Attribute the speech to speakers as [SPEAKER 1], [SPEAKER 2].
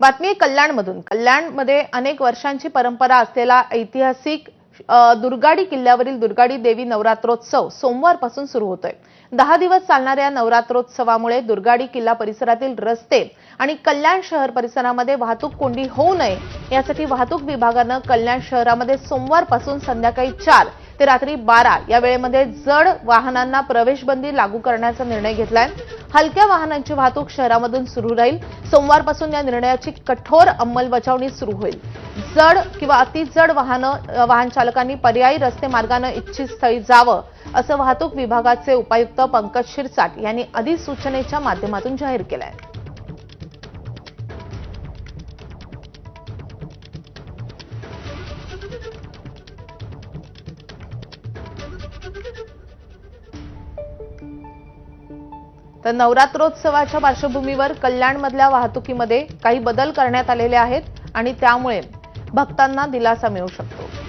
[SPEAKER 1] बातमी कल्याणमधून. कल्याणमध्ये अनेक वर्षांची परंपरा असलेला ऐतिहासिक दुर्गाडी किल्ल्यावरील दुर्गाडी देवी नवरात्रोत्सव सोमवारपासून सुरू होतोय. दहा दिवस चालणाऱ्या नवरात्रोत्सवामुळे दुर्गाडी किल्ला परिसरातील रस्ते आणि कल्याण शहर परिसरामध्ये वाहतूक कोंडी होऊ नये यासाठी वाहतूक विभागानं कल्याण शहरामध्ये सोमवारपासून संध्याकाळी चार ते रात्री बारा या वेळेमध्ये जड वाहनांना प्रवेशबंदी लागू करण्याचा निर्णय घेतलाय. हलक्या वाहनांची वाहतूक शहरामधून सुरू राहील. सोमवारपासून या निर्णयाची कठोर अंमलबजावणी सुरू होईल. जड किंवा अतिजड वाहनं वाहन चालकांनी पर्यायी रस्ते मार्गानं इच्छित स्थळी जावं असं वाहतूक विभागाचे उपायुक्त पंकज शिरसाट यांनी अधिसूचनेच्या माध्यमातून जाहीर केलं आहे तर नवरात्रोत्सवाच्या पार्श्वभूमीवर कल्याणमधल्या वाहतुकीमध्ये काही बदल करण्यात आलेले आहेत आणि त्यामुळे भक्तांना दिलासा मिळू शकतो.